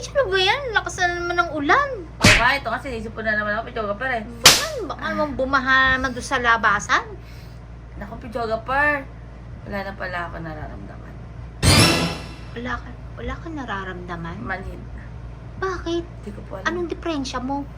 PH, ano ba yan? Lakas na naman ng ulan. Nga, ito kasi naisip ko na naman ako, Pichoga Per eh. Bakit? Baka naman bumaha naman doon sa labasan. Naku, Pichoga Per. Wala na pala ako nararamdaman. Wala ka, wala ka nararamdaman. Manhid na. Bakit? Hindi ko po alam. Anong diferensya mo?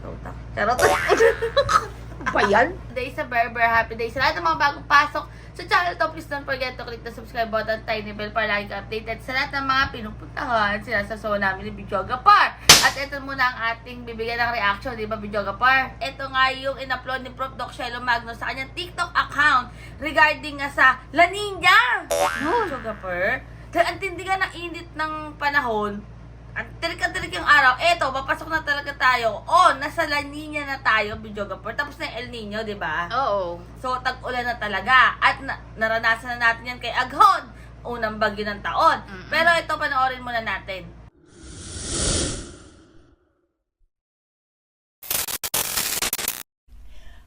Sa utak. Charot. Ba yan? Day sa Berber, happy day sa lahat ng mga bagong pasok sa channel to. Please don't forget to click the subscribe button, tiny bell para lagi ka updated sa lahat ng mga pinupuntahan sila sa show namin ni Bidyoga Par. At ito muna ang ating bibigyan ng reaction, di ba Bidyoga Par? Ito nga yung in-upload ni Prof. Doc Shelo Magno sa kanyang TikTok account regarding nga sa La Nina. No, Bidyoga Par. Dahil ang tindi nga ng init ng panahon, ang tirik-tirik yung araw, eto, papasok na talaga tayo. Oh, nasa La Nina na tayo, Bidyoga Par. Tapos na yung El Nino, di ba? Oo. So, tag-ulan na talaga. At na- naranasan na natin yan kay Aghon. Unang bagyo ng taon. Mm-mm. Pero ito, panoorin muna natin.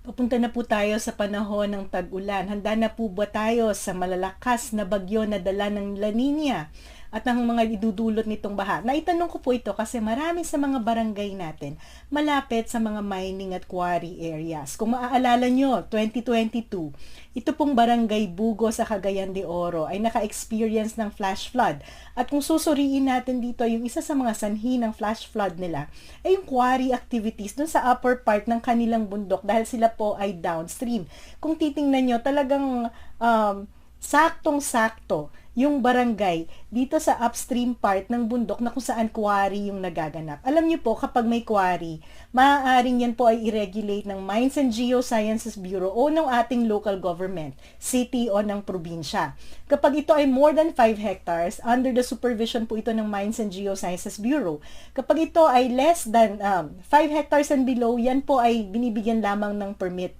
Papunta na po tayo sa panahon ng tag-ulan. Handa na po ba tayo sa malalakas na bagyo na dala ng La Nina at ang mga idudulot nitong baha? Naitanong ko po ito kasi marami sa mga barangay natin malapit sa mga mining at quarry areas. Kung maaalala nyo, 2022, ito pong barangay Bugo sa Cagayan de Oro ay naka-experience ng flash flood. At kung susuriin natin dito, yung isa sa mga sanhi ng flash flood nila ay yung quarry activities dun sa upper part ng kanilang bundok dahil sila po ay downstream. Kung titingnan nyo, talagang um, saktong-sakto yung barangay dito sa upstream part ng bundok na kung saan quarry yung nagaganap. Alam niyo po, kapag may quarry, maaaring yan po ay i-regulate ng Mines and Geosciences Bureau o ng ating local government, city o ng probinsya. Kapag ito ay more than 5 hectares, under the supervision po ito ng Mines and Geosciences Bureau. Kapag ito ay less than um, 5 hectares and below, yan po ay binibigyan lamang ng permit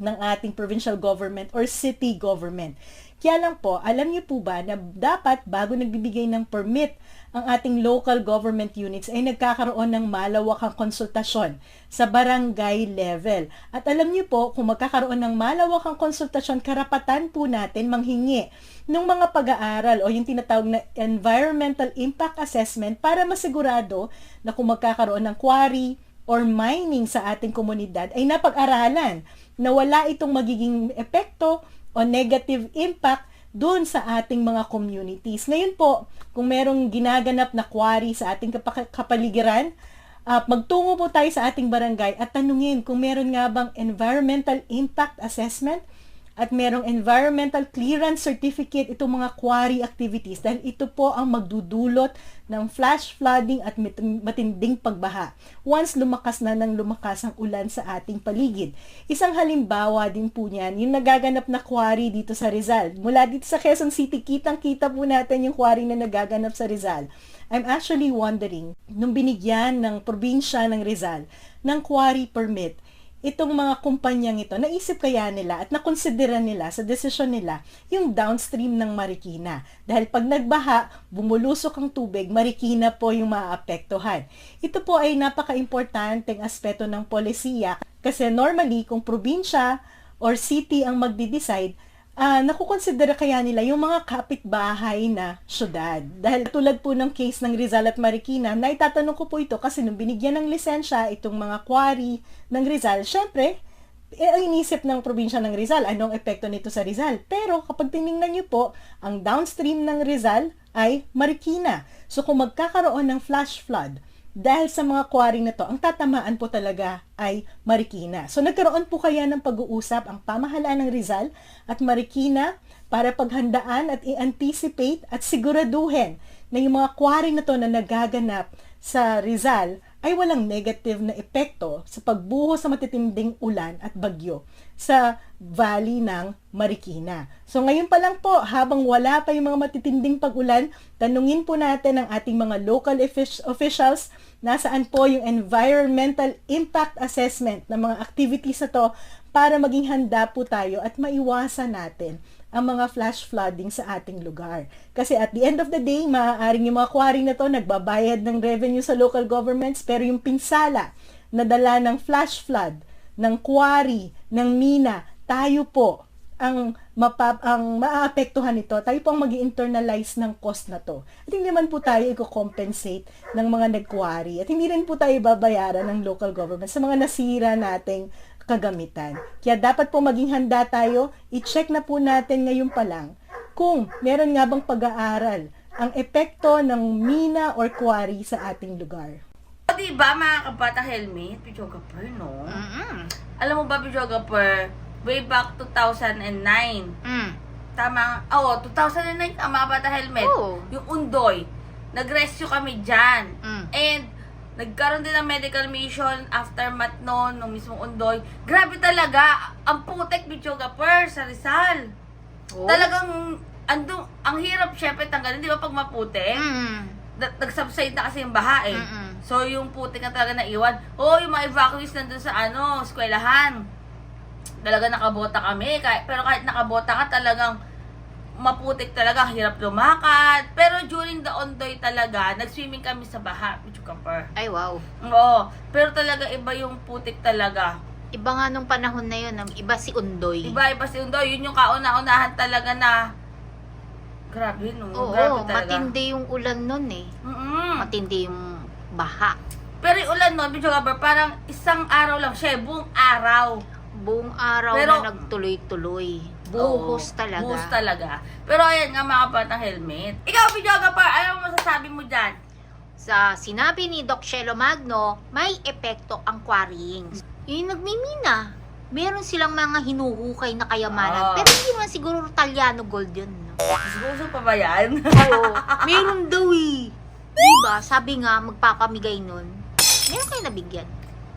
ng ating provincial government or city government. Kaya lang po, alam niyo po ba na dapat bago nagbibigay ng permit ang ating local government units ay nagkakaroon ng malawakang konsultasyon sa barangay level. At alam niyo po, kung magkakaroon ng malawakang konsultasyon, karapatan po natin manghingi ng mga pag-aaral o yung tinatawag na environmental impact assessment para masigurado na kung magkakaroon ng quarry, or mining sa ating komunidad ay napag-aralan na wala itong magiging epekto o negative impact doon sa ating mga communities. Ngayon po, kung merong ginaganap na quarry sa ating kapa- kapaligiran, uh, magtungo po tayo sa ating barangay at tanungin kung meron nga bang environmental impact assessment at merong environmental clearance certificate itong mga quarry activities dahil ito po ang magdudulot ng flash flooding at matinding pagbaha once lumakas na ng lumakas ang ulan sa ating paligid. Isang halimbawa din po niyan, yung nagaganap na quarry dito sa Rizal. Mula dito sa Quezon City, kitang-kita po natin yung quarry na nagaganap sa Rizal. I'm actually wondering, nung binigyan ng probinsya ng Rizal ng quarry permit, itong mga kumpanyang ito, naisip kaya nila at nakonsidera nila sa desisyon nila yung downstream ng Marikina. Dahil pag nagbaha, bumulusok ang tubig, Marikina po yung maapektuhan. Ito po ay napaka-importanteng aspeto ng polisiya kasi normally kung probinsya or city ang magdi-decide, ah nakukonsidera kaya nila yung mga kapitbahay na syudad. Dahil tulad po ng case ng Rizal at Marikina, naitatanong ko po ito kasi nung binigyan ng lisensya itong mga quarry ng Rizal, syempre, eh, inisip ng probinsya ng Rizal, anong epekto nito sa Rizal. Pero kapag tiningnan niyo po, ang downstream ng Rizal ay Marikina. So kung magkakaroon ng flash flood, dahil sa mga quarry na to, ang tatamaan po talaga ay Marikina. So nagkaroon po kaya ng pag-uusap ang pamahalaan ng Rizal at Marikina para paghandaan at i-anticipate at siguraduhin na yung mga quarry na to na nagaganap sa Rizal ay walang negative na epekto sa pagbuho sa matitinding ulan at bagyo sa valley ng Marikina. So ngayon pa lang po, habang wala pa yung mga matitinding pag-ulan, tanungin po natin ang ating mga local offic- officials nasaan po yung environmental impact assessment ng mga activities na to para maging handa po tayo at maiwasan natin ang mga flash flooding sa ating lugar. Kasi at the end of the day, maaaring yung mga quarry na to nagbabayad ng revenue sa local governments pero yung pinsala na dala ng flash flood, ng quarry, ng mina, tayo po ang mapap ang maaapektuhan nito, tayo po ang mag internalize ng cost na to. At hindi naman po tayo i-compensate ng mga nagkuwari. At hindi rin po tayo babayaran ng local government sa mga nasira nating kagamitan. Kaya dapat po maging handa tayo, i-check na po natin ngayon pa lang kung meron nga bang pag-aaral ang epekto ng mina or quarry sa ating lugar. O diba mga kabata helmet, videographer no? Mm-mm. Alam mo ba videographer, way back 2009, Mm. tama, oo, 2009 ka mga bata helmet, Oo. yung Undoy, nag-rescue kami dyan. Mm. And, nagkaroon din ng medical mission aftermath noon, nung mismong Undoy. Grabe talaga, ang putek videographer sa Rizal. Oh. Talagang, andong, ang hirap syempre tanggalin, di ba pag maputek? Mm. na- nag-subside na kasi yung baha eh. Mm-mm. So, yung putik na talaga naiwan. Oo, yung mga evacuees nandun sa ano, eskwelahan. Talaga nakabota kami. Kahit, pero kahit nakabota ka, talagang maputik talaga. Hirap lumakad. Pero during the ondoy talaga, nag-swimming kami sa baha. Pichu Kapar. Ay, wow. Oo. Pero talaga iba yung putik talaga. Iba nga nung panahon na yun, iba si Undoy. Iba-iba si Undoy. Yun yung kauna-unahan talaga na Grabe, no? Oo, Grabe talaga. matindi yung ulan nun eh. Mm-mm. Matindi yung baha. Pero yung ulan nun, Bidyo Gabber, parang isang araw lang siya, eh, buong araw. Buong araw Pero- na nagtuloy-tuloy. Buhos Oo, talaga. Buhos talaga. Pero ayan nga mga helmet. Ikaw, Bidyo Gabber, ano masasabi mo dyan? Sa sinabi ni Doc Shelo Magno, may epekto ang quarrying. Yung nagmimina, meron silang mga hinuhukay na kayamanan. Ah. Pero hindi naman siguro Taliano Gold yun. No? Gusto pa ba yan? Oo, meron daw eh. Diba, sabi nga, magpapamigay nun. Meron kayo nabigyan.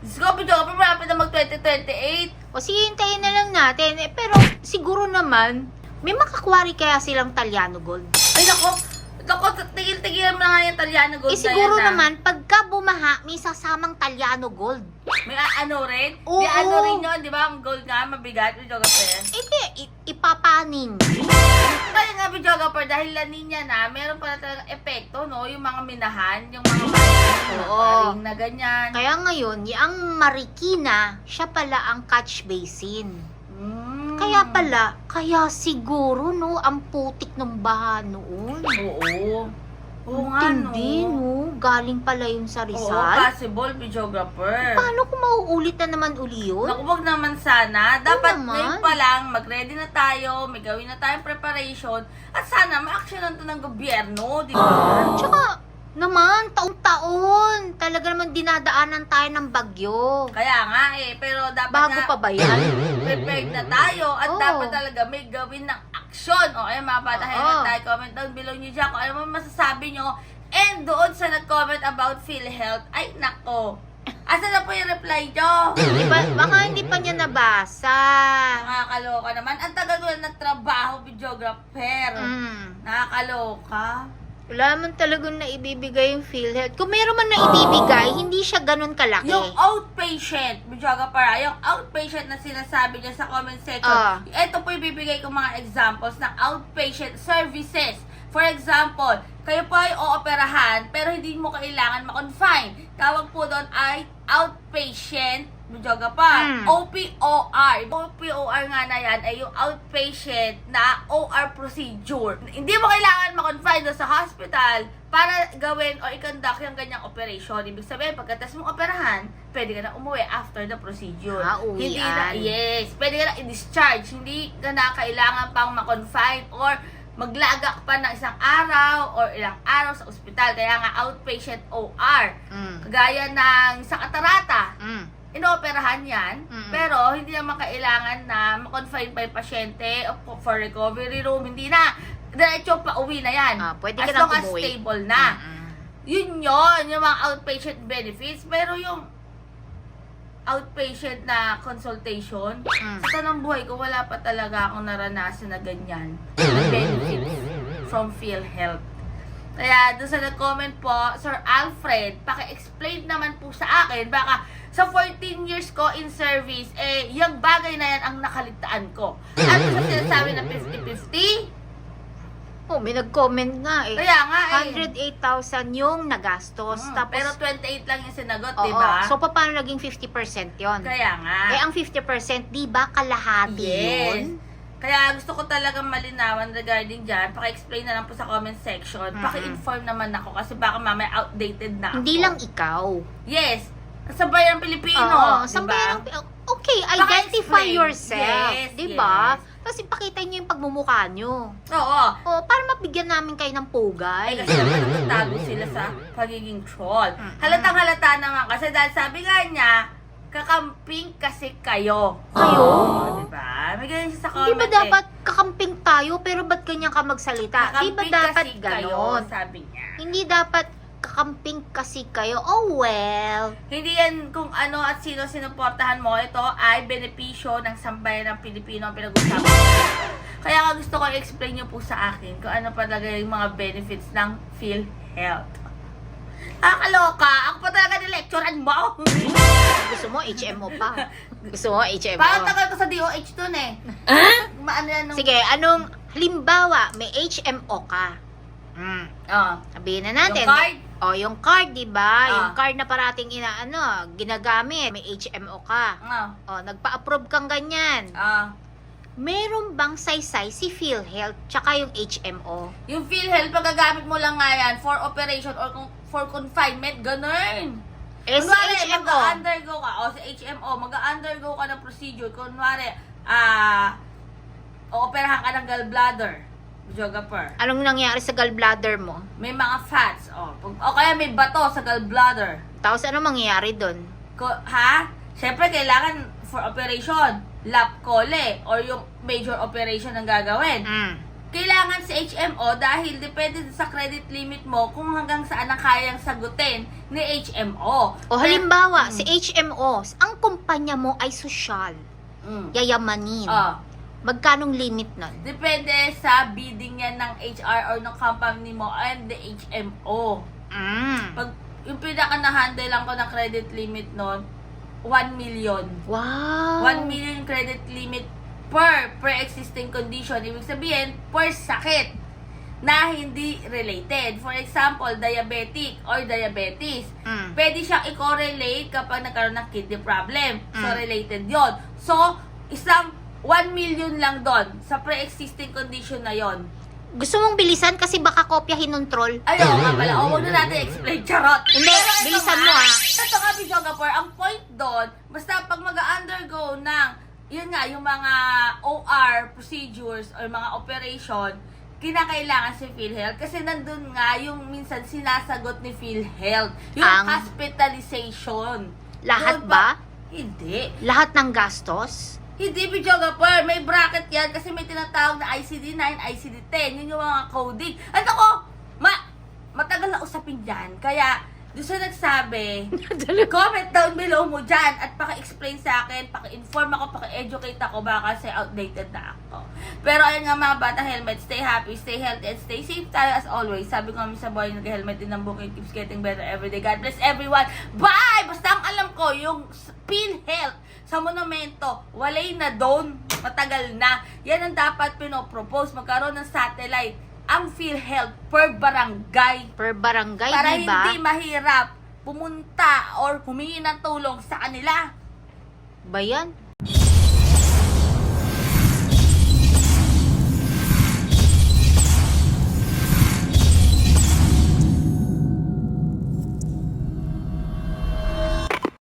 Diyos ko, Bidyo Gabber, malapit na mag-2028. O sige, hintayin na lang natin. Eh, pero siguro naman, may makakwari kaya silang Taliano Gold. Ay, nako. Nako, tigil-tigilan mo na nga yung Italiano gold eh na siguro yan, ah. naman, pagka bumaha, may sasamang Taliano Gold. May a- ano rin? Oo. Di ano rin yun, di ba? Ang gold nga, mabigat, Bidyo Gabber. Eh di, i- ipapaning. Kaya nga, Bidyo Gabber, dahil La Nina na, meron pala talaga epekto, no? Yung mga minahan, yung mga Oo. ring na ganyan. Kaya ngayon, yung Marikina, siya pala ang catch basin. Mm. Kaya pala, kaya siguro, no, ang putik ng baha noon. Oo. Oo nga, no? Hindi, no? Galing pala yun sa Oo, Rizal. possible, videographer. Paano kung mauulit na naman uli yun? Naku, wag naman sana. Dapat naman. ngayon pa lang, mag-ready na tayo, may gawin na tayong preparation, at sana ma-actionan to ng gobyerno, di ba? Tsaka, naman, taon-taon, talaga naman dinadaanan tayo ng bagyo. Kaya nga eh, pero dapat Bago nga, pa ba yan? prepared na tayo at Oo. dapat talaga may gawin ng aksyon. O kaya bata, Oo. na tayo, comment down below nyo dyan kung ano man masasabi nyo. And doon sa nag-comment about PhilHealth, ay nako, asa na po yung reply nyo? Di ba, baka hindi pa niya nabasa. Nakakaloka naman. Ang tagal ko na nagtrabaho, videographer. Mm. Nakakaloka. Wala man talagang naibibigay yung PhilHealth. Kung meron man naibibigay, hindi siya ganun kalaki. Yung outpatient, videographer, ah, yung outpatient na sinasabi niya sa comment section, Ah. ito po ibibigay ko mga examples ng outpatient services. For example, kayo po ay ooperahan pero hindi mo kailangan ma-confine. Tawag po doon ay outpatient videographer. Mm. OPOR. OPOR nga na yan ay yung outpatient na OR procedure. Hindi mo kailangan ma-confine doon sa hospital para gawin o i-conduct yung ganyang operation. Ibig sabihin, pagkatapos mong operahan, pwede ka na umuwi after the procedure. Ah, Hindi na, yes, pwede ka na i-discharge. Hindi ka na kailangan pang ma-confine or maglagak pa ng isang araw or ilang araw sa ospital. Kaya nga, outpatient OR. Mm. Kagaya ng sa katarata, Mm. Inooperahan yan, Mm-mm. pero hindi naman kailangan na ma-confine pa yung pasyente o for recovery room, hindi na. Diretso pa uwi na yan. Ah, pwede as ka long as umuwi. stable na. Mm-mm. Yun yun, yung mga outpatient benefits. Pero yung outpatient na consultation, Mm. sa tanang buhay ko, wala pa talaga akong naranasan na ganyan. benefits from PhilHealth. Kaya doon sa nag-comment po, Sir Alfred, paki-explain naman po sa akin, baka sa 14 years ko in service, eh, yung bagay na yan ang nakalitaan ko. At sa sinasabi na 50-50, Oh, may nag-comment nga eh. kaya nga eh. 108,000 yung nagastos. Mm, tapos, pero 28 lang yung sinagot, di ba? So, paano naging 50% yon? Kaya nga. Eh, ang 50%, di ba kalahati Yes. yun? Kaya gusto ko talagang malinawan regarding dyan. Paki-explain na lang po sa comment section. Mm-mm. Paki-inform naman ako kasi baka mamaya outdated na ako. Hindi lang ikaw. Yes. Sa bayan Pilipino. Oo, diba? sambayan ng- Okay, identify yourself. Yes, di ba? yes. Tapos ipakita nyo yung pagmumukha nyo. Oo. O, para mabigyan namin kayo ng Ay, pugay. kasi naman nagtatago sila sa pagiging troll. Mm-mm. Halatang halata naman kasi dahil sabi nga niya, kakamping kasi kayo. Kayo? Oo, diba? May ganyan siya sa comment Di ba eh. dapat kakamping tayo, pero ba't ganyan ka magsalita? Di ba dapat kasi ganon? Kayo, sabi niya. Hindi dapat kakamping kasi kayo. Oh well. Hindi yan kung ano at sino sinuportahan mo. Ito ay benepisyo ng sambayan ng Pilipino ang pinag-usapan. Kaya nga gusto ko i-explain nyo po sa akin kung ano pa talaga yung mga benefits ng PhilHealth. Nakakaloka! Ako pa talaga ni-lecturean mo! Gusto mo, HMO pa. Gusto mo, HMO. Parang tagal ko sa DOH dun eh. Maano yan nung... Sige, anong, halimbawa, may HMO ka. Mm. Oh. Sabihin na natin. Yung card? O, yung card, di ba? Ah. Yung card na parating ina, ano, ginagamit. May HMO ka. Oh. O, nagpa-approve kang ganyan. Ah. Meron bang saysay si PhilHealth tsaka yung HMO? Yung PhilHealth, pagagamit mo lang nga yan for operation or kung for confinement, ganun. Eh, si Kunwari, HMO. mag-undergo ka, o sa HMO, mag-undergo ka ng procedure, kunwari, ah, ooperahan ka ng gallbladder, Jogapur. Anong nangyari sa gallbladder mo? May mga fats, o, pag- o kaya may bato sa gallbladder. Tapos ano mangyayari doon? Ko, ha? Siyempre, kailangan for operation, lap cole, or yung major operation ang gagawin. Mm. Kailangan sa HMO dahil depende sa credit limit mo kung hanggang saan ang kayang sagutin ni HMO. O halimbawa, Mm. si HMO, ang kumpanya mo ay sosyal, Mm. yayamanin. Ah. Magkanong limit nun? Depende sa bidding yan ng HR or ng company mo and the HMO. Mm. Pag yung pinaka na-handle lang ko ng credit limit nun, 1 million. Wow. 1 million credit limit per pre-existing condition. Ibig sabihin, per sakit na hindi related. For example, diabetic or diabetes. Mm. Pwede siyang i-correlate kapag nagkaroon ng kidney problem. So, Mm. related yon. So, isang 1 million lang doon sa pre-existing condition na yon. Gusto mong bilisan kasi baka kopyahin ng troll? Ayaw nga pala. O, huwag na natin explain. Charot. Hindi, bilisan mo, ah. Ito nga, Bijogapur, ang point doon, basta pag mag-undergo ng, yun nga, yung mga OR procedures or mga operation, kinakailangan si PhilHealth kasi nandun nga yung minsan sinasagot ni PhilHealth. Yung Ang- hospitalization. Lahat Doon ba? Hindi. Lahat ng gastos? Hindi, videographer. May bracket yan kasi may tinatawag na ICD-9, ICD-10. Yun yung mga coding. At ako, ma matagal na usapin dyan. Kaya, doon sa nagsabi, comment down below mo dyan at paki-explain sa akin, paki-inform ako, paki-educate ako baka kasi outdated na ako. Pero ayun nga mga bata, helmet, stay happy, stay healthy, and stay safe tayo as always. Sabi ko kami sa boy, nag-helmet din ng bukid, keeps getting better every day. God bless everyone. Bye! Basta ang alam ko, yung Pin Health sa monumento, walay na doon, matagal na. Yan ang dapat pinopropose, magkaroon ng satellite ang PhilHealth per barangay Per barangay, para di ba? hindi mahirap pumunta or humingi ng tulong sa kanila. Ba yan?